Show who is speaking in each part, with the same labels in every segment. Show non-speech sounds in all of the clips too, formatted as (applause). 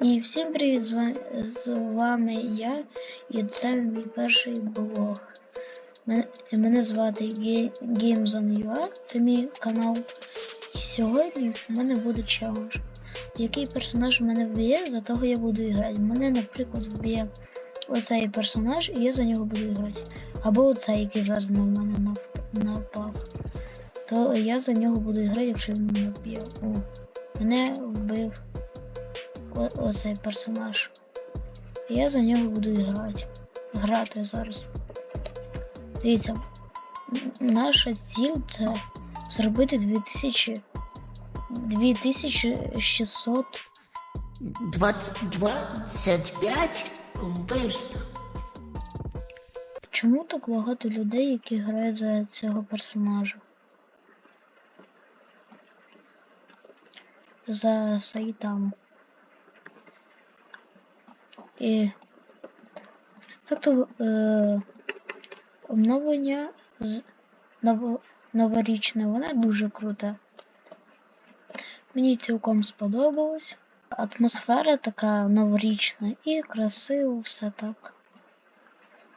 Speaker 1: І всім привіт, з вами я, і це мій перший блог. Мене, мене звати GamesOnUA, це мій канал. І сьогодні в мене буде челендж. Який персонаж мене вб'є, за того я буду грати. Мене, наприклад, вб'є оцей персонаж, і я за нього буду грати. Або оцей, який зараз на мене напав. То я за нього буду грати, якщо він мене вб'є. Мене вбив оцей персонаж. Я за нього буду грати. Грати зараз. Дивіться, наша ціль це зробити 2000 2600
Speaker 2: 20, 25 вбивств.
Speaker 1: Чому так багато людей, які грають за цього персонажа? За Саїтаму. І тобто е, обновлення ново, новорічне, вона дуже крута. Мені цілком сподобалось. Атмосфера така новорічна і красиво все так.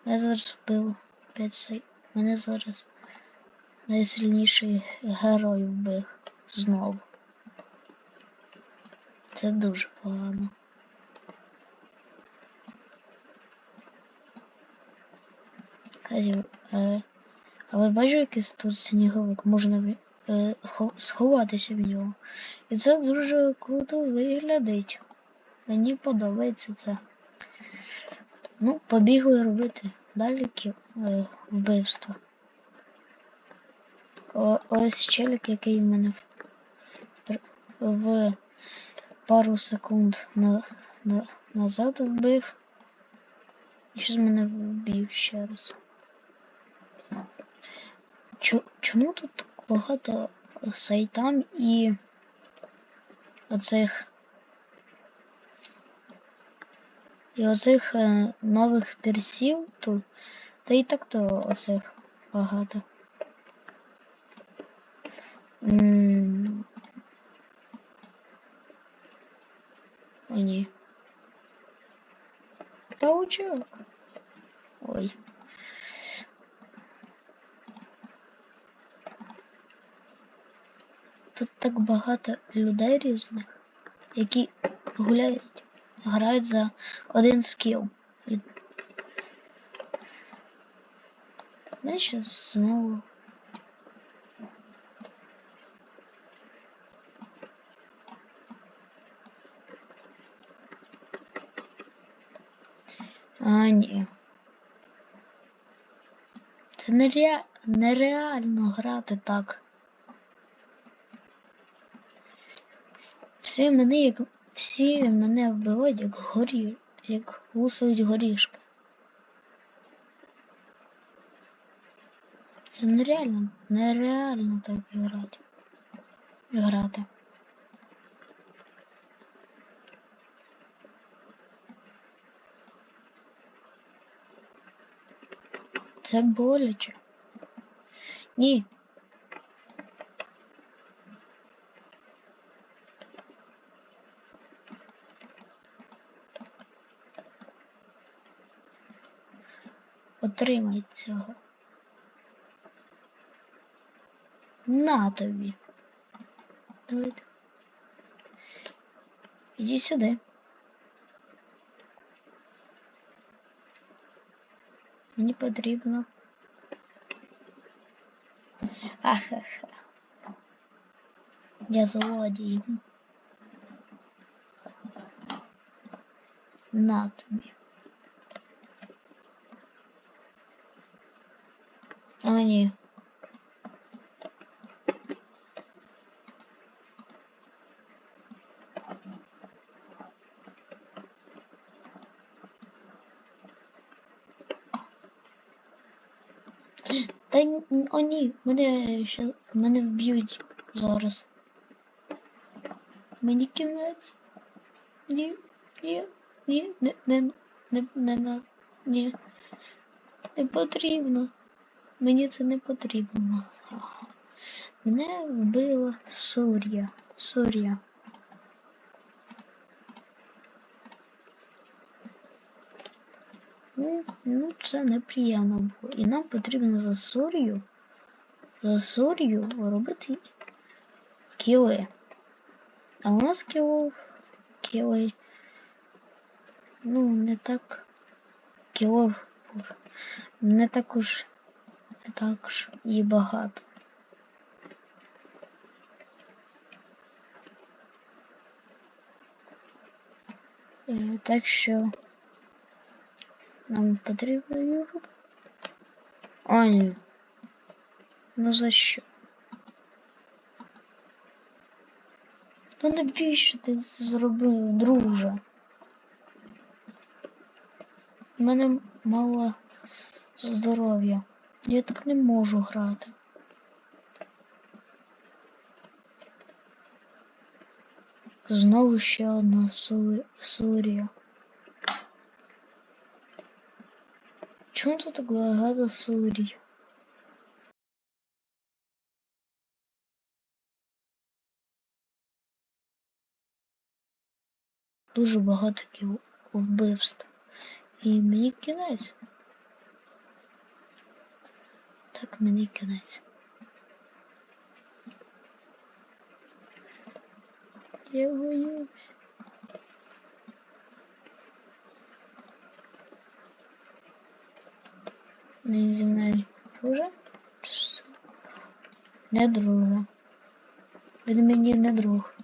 Speaker 1: Я зараз вбив 5 сей. Мене зараз найсильніший герой вбив знову. Це дуже погано. Казів, е, але бачу якийсь тут сніговик, можна е, сховатися в нього. І це дуже круто виглядить. Мені подобається це. Ну, побігли робити далі е, вбивство. О, ось челік, який в мене в пару секунд на, на, назад вбив. І щось мене вбив ще раз. Чо, чому тут багато сайтам і оцих і оцих е, нових персів тут, та і так то оцих багато. М. ні. Паучок. Ой. Тут так багато людей різних, які гуляють, грають за один скіл. І... Знаєш, знову. А, ні. Це нере... нереально грати так. Всі мене як всі мене вбивають як горі, як гусують горішки. Це нереально, нереально так грати. Грати. Це боляче. Ні. Отримай цього. На тобі. Давайте. Іди сюди. Мені потрібно. Ахаха. Я злодій. На тобі. А ні. О, ні, мене ще мене вб'ють зараз. Мені кінець. Ні, ні, ні, не, не, не, не, не, ні. Не потрібно. Мені це не потрібно. Мене вбила Сур'я. Сур'я. Ну, ну, це неприємно було. І нам потрібно за Сур'ю за Сур'ю робити кіли. А у нас кілов, кіли, ну, не так, кілов, не так уж, не так ж і багато. Е, Так що нам потрібно його. А, ні. Ну за що? Ну навіщо ти це зробив, друже? У мене мало здоров'я. Я так не можу грати. Знову ще одна Су- Сурія. Чому тут так багато Сурій? Дуже багато вбивств. І мені кінець. Так мені кінець. Я боюсь. Він зі мною? Не друже. Він мені не друг.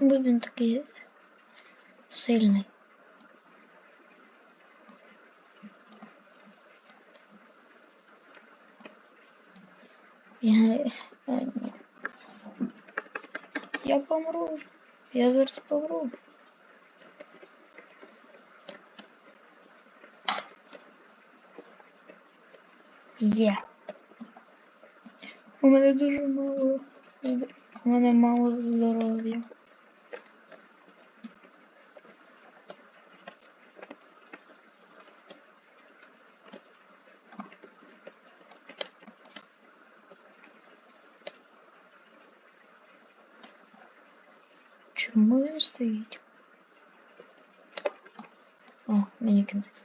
Speaker 1: Чому він такий сильний? Я, я, я помру. Я зараз помру. Є. У мене дуже мало. У мене мало здоров'я. Чому він стоїть? О, мені кінець.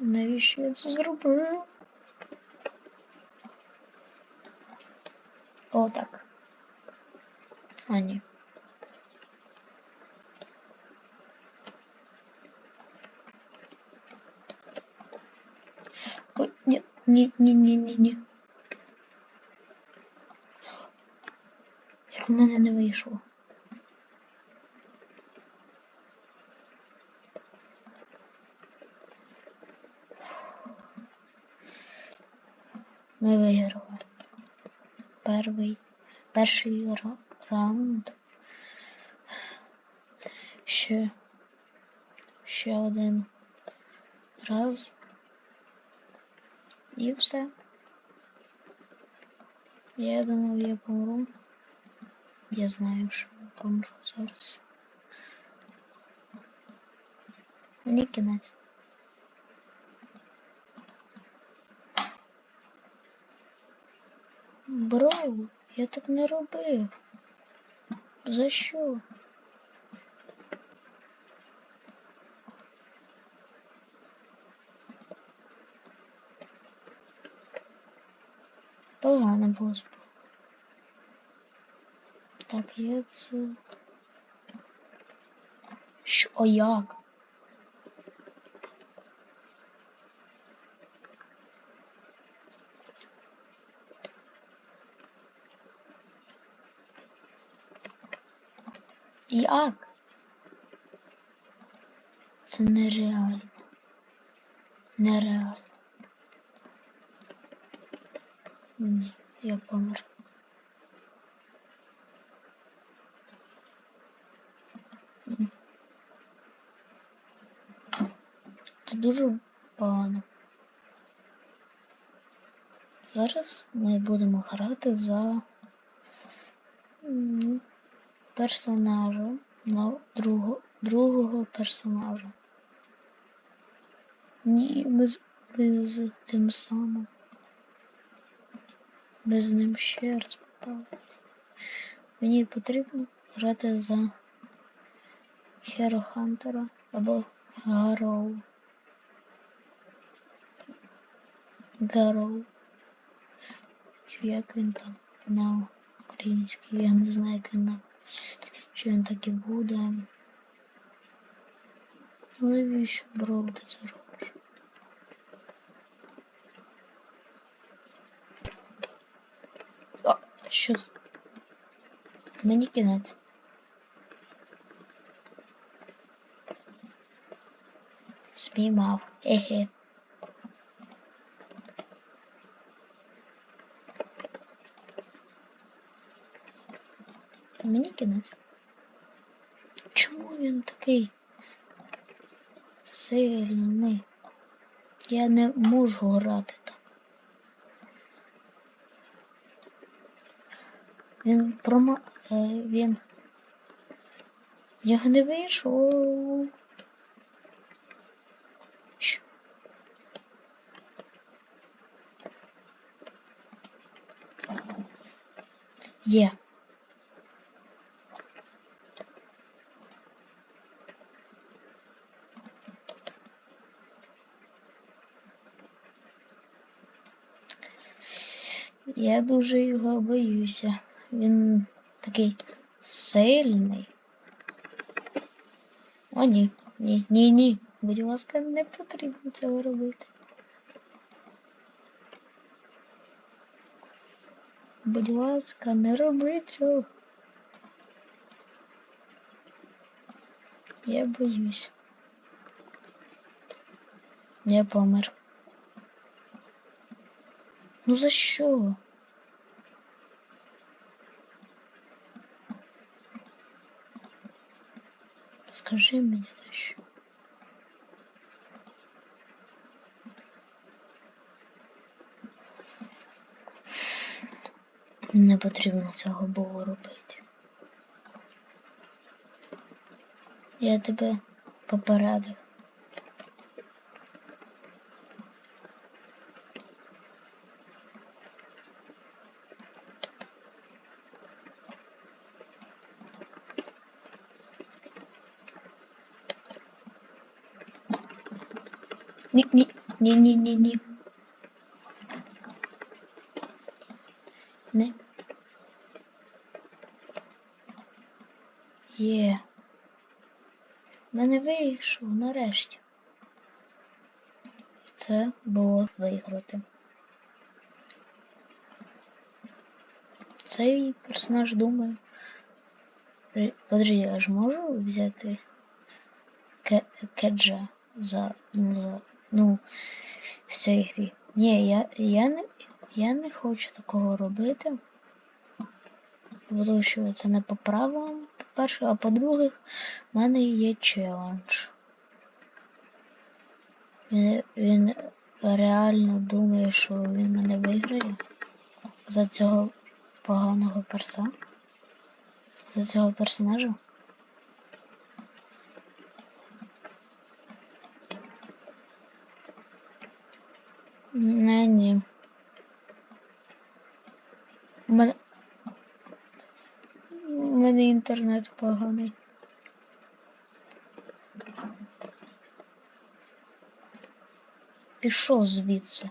Speaker 1: Навіщо я це зробив? О, так. А, ні. Ой, ні, ні, Вийшло. Ми виграли. Перший, перший ра- раунд. Ще, ще один раз. І все. Я думав, я помру. Я знаю, що я помру зараз. Мені кінець. Бро, я так не робив. За що? Погано було спо. Так, я це. Що а як? Як? Це нереально. Нереально. Ні, я помер. М. Це дуже погано. Зараз ми будемо грати за персонажа, другого, другого персонажа. Ні, ми з, тим самим. Ми з ним ще раз попались. Мені потрібно грати за Херо Хантера або Гароу. Гароу. Як він там на українській, я не знаю, як він на чи він так і буде. Але навіщо бро ти це робиш? О, що? Мені кінець. Спіймав. Хе-хе. Мені кінець. Чому він такий сильний? Я не можу грати так. Він прома... е, Він... Нього не вийшов. Є. Я дуже його боюся. Він такий сильний. О, ні, ні, ні, ні. Будь ласка, не потрібно цього робити. Будь ласка, не роби цього. Я боюсь. Я помер. Ну за що? Скажи мені за що? Не потрібно цього було робити. Я тебе попередив. Ні, ні, ні. Не. Є. Мене вийшов нарешті. Це було виграти. Цей персонаж думає. Подожди, я ж можу взяти Ке- Кеджа за, ну, за, ну, в цій грі. Ні, я, я, не, я не хочу такого робити. Тому що це не по правилам, по-перше, а по-друге, в мене є челендж. Він, він реально думає, що він мене виграє за цього поганого перса. За цього персонажа. Не, ні. У мене. У мене інтернет поганий. Пішов звідси.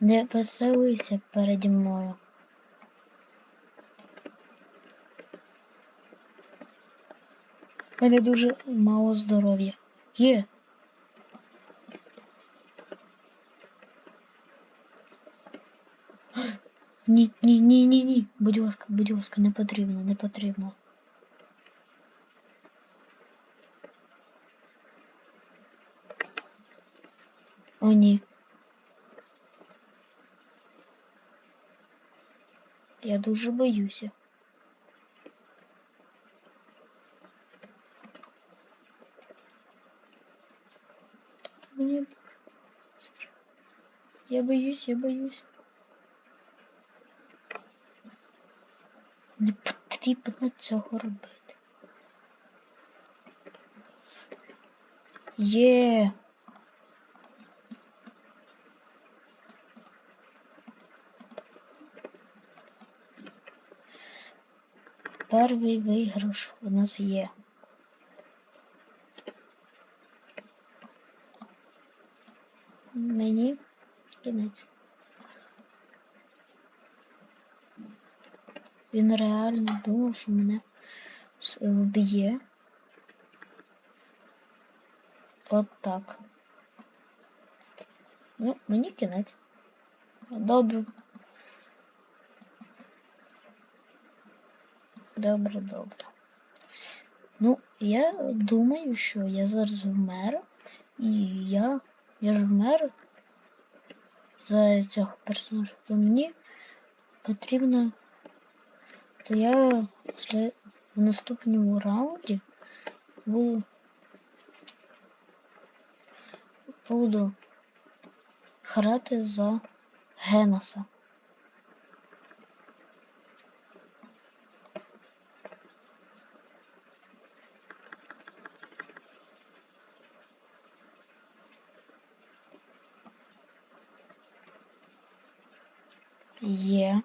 Speaker 1: Не веселися переді мною. У мене дуже мало здоров'я. Є. Ні, ні, ні, ні, ні. Будь ласка, будь ласка, не потрібно, не потрібно. О, ні. Я дуже боюся. Мені... Я боюсь, я боюсь. потрібно цього робити. Є. Перший виграш у нас є. Мені кінець. Він реально думав, що мене с- вб'є. От так. Ну, мені кінець. Добре. Добре, добре. Ну, я думаю, що я зараз вмер. І я. Я ж вмер за цього персонажа. То мені потрібно. То я в наступному раунді буду. Буду грати за Геноса. Є.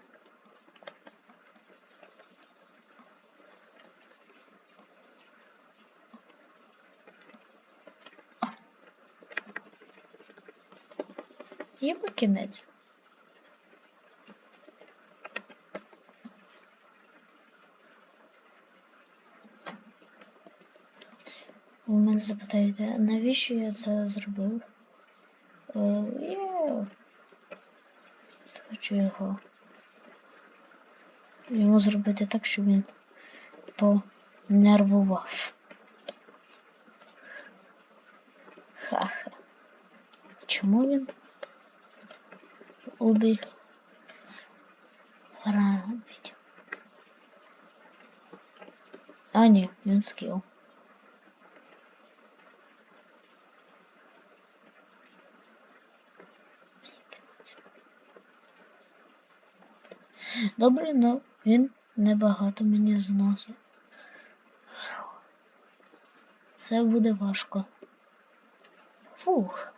Speaker 1: Є би кінець. Ви мене запитаєте, навіщо я це зробив? Е, я хочу його йому зробити так, щоб він понервував. Ха-ха. Чому він убіг? Ранить. А, ні, він скіл. Добре, но він небагато мені зносить. Це буде важко. Фух.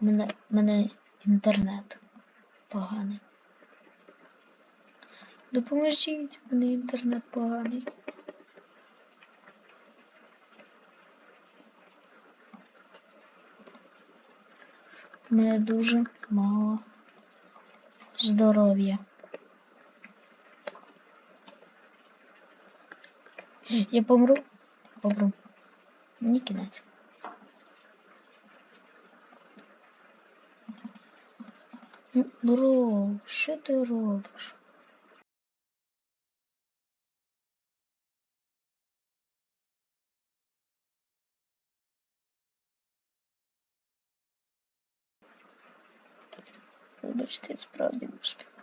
Speaker 1: У мене, мене інтернет поганий. Допоможіть, у мене інтернет поганий. У мене дуже мало здоров'я. Я помру. Помру. Кінець. Ну, Бро, що ти робиш? Вибачте, справді не успів.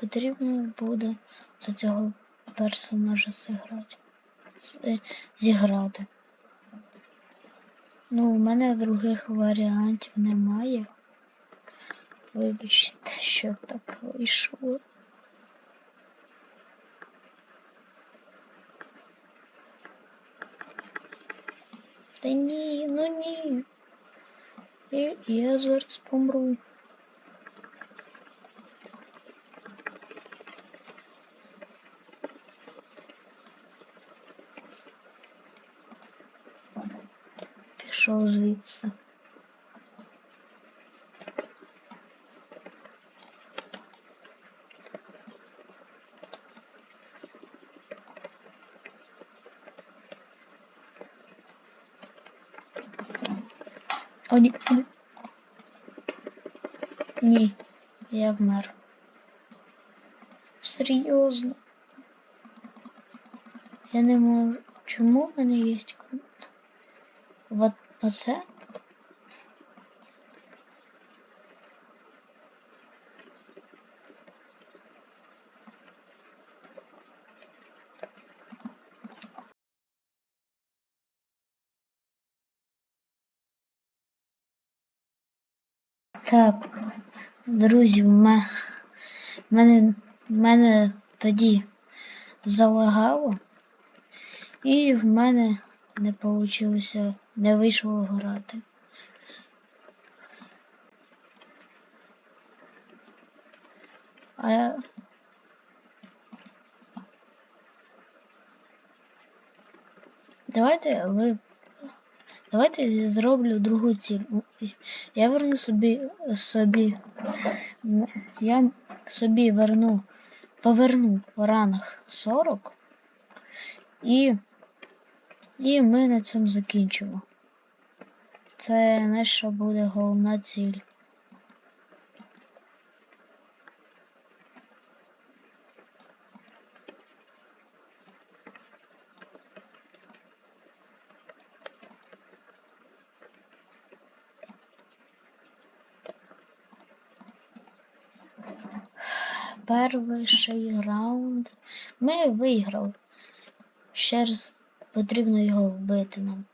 Speaker 1: Потрібно буде за цього персонажа зіграти. Е, Зіграти. Ну, у мене других варіантів немає. Вибачте, що так вийшло. Та ні, ну ні. І я зараз помру. Пішов звідси. О, ні. ні. Я вмер. Серйозно. Я не можу. Чому в мене є Оце. Так, друзі, в мене мене тоді залагало, і в мене не вийшло не вийшло грати. А я... Давайте ви. Давайте зроблю другу ціль. Я верну собі собі. Я собі верну. Поверну ранг 40. І. І ми на цьому закінчимо. Це наша буде головна ціль. Перший раунд. Ми виграли. Ще раз потрібно його вбити нам.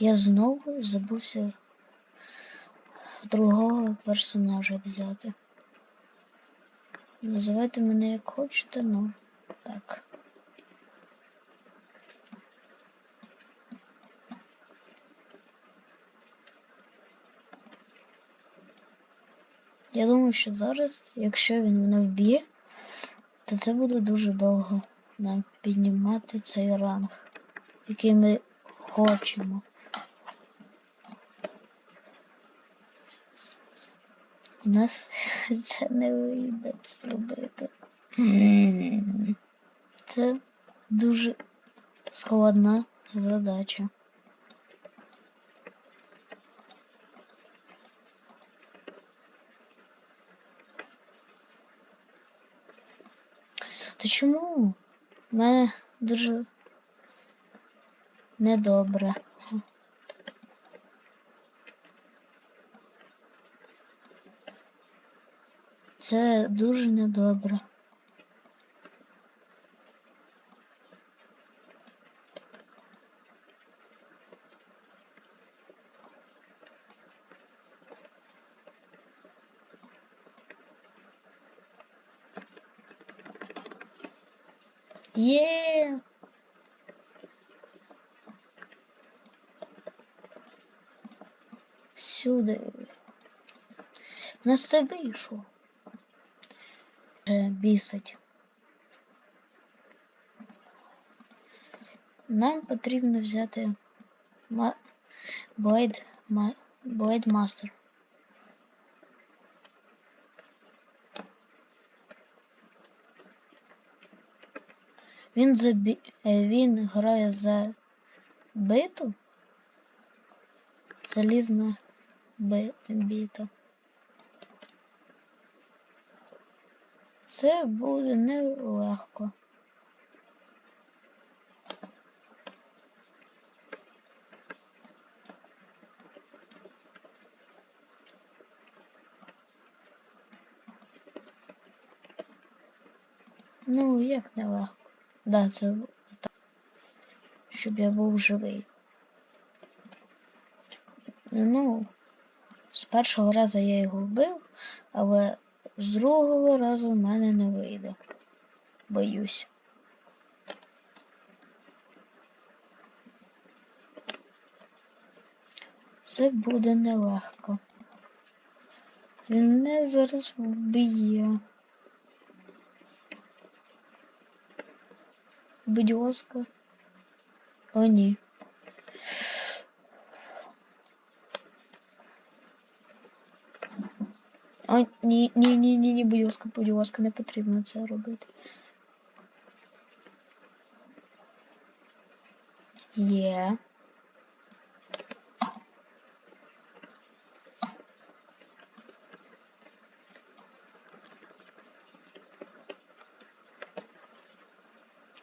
Speaker 1: Я знову забувся другого персонажа взяти. Називайте мене як хочете, ну так. Я думаю, що зараз, якщо він мене вб'є, то це буде дуже довго нам піднімати цей ранг, який ми хочемо. У нас (laughs) це не вийде зробити. Це дуже складна задача. Та чому? У дуже недобре. Це дуже недобре. Є. Сюди. У нас це вийшло. Вже бісить. Нам потрібно взяти. Blade... Blade Master. Він забі... е, він грає за биту. Залізна би... біта. Це буде нелегко. Ну, як нелегко. Да, це так. Щоб я був живий. Ну, з першого разу я його вбив, але з другого разу в мене не вийде. Боюсь. Це буде нелегко. Він мене зараз вб'є. Будь ласка. О, ні. О, ні, ні, ні, ні, ні, будь ласка, будь ласка, не потрібно це робити. Є.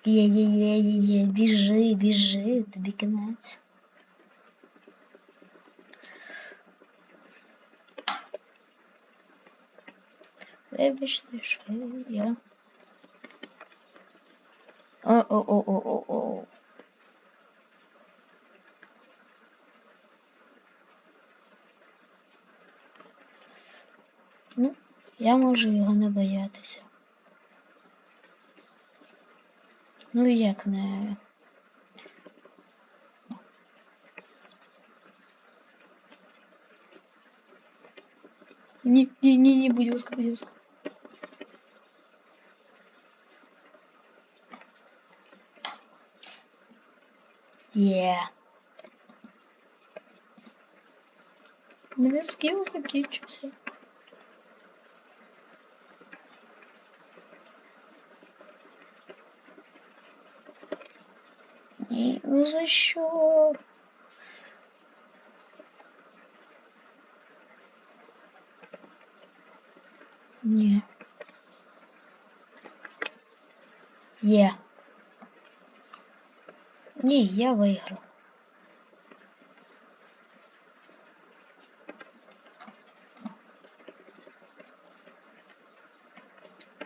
Speaker 1: Є, є, є, є, є, біжи, біжи, тобі кінець. Вибачте, що я. О-о-о-о-о-о. Я можу його не боятися. Ну як не. Ні, ні, ні, ні, будь ласка, будь ласка. Є. У мене скіл закінчився. Ні, ну за що? Ні. Є. Ні, я виграв.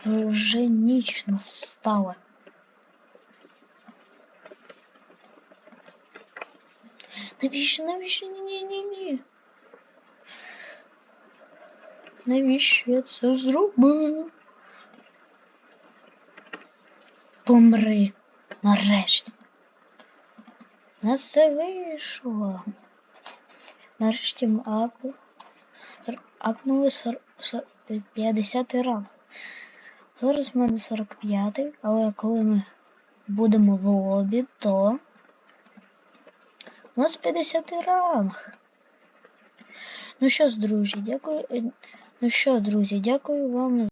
Speaker 1: Вже ніч настала. Навіщо, навіщо? Ні, ні, ні, ні. Навіщо я це зробив? Помри. Нарешті. У нас це вийшло. Нарешті ми апу. Апнули сор- сор- 50 ранг. Зараз в мене 45, але коли ми будемо в лобі, то у нас 50 ранг. Ну що ж, друзі, дякую. е, Ну що, друзі, дякую вам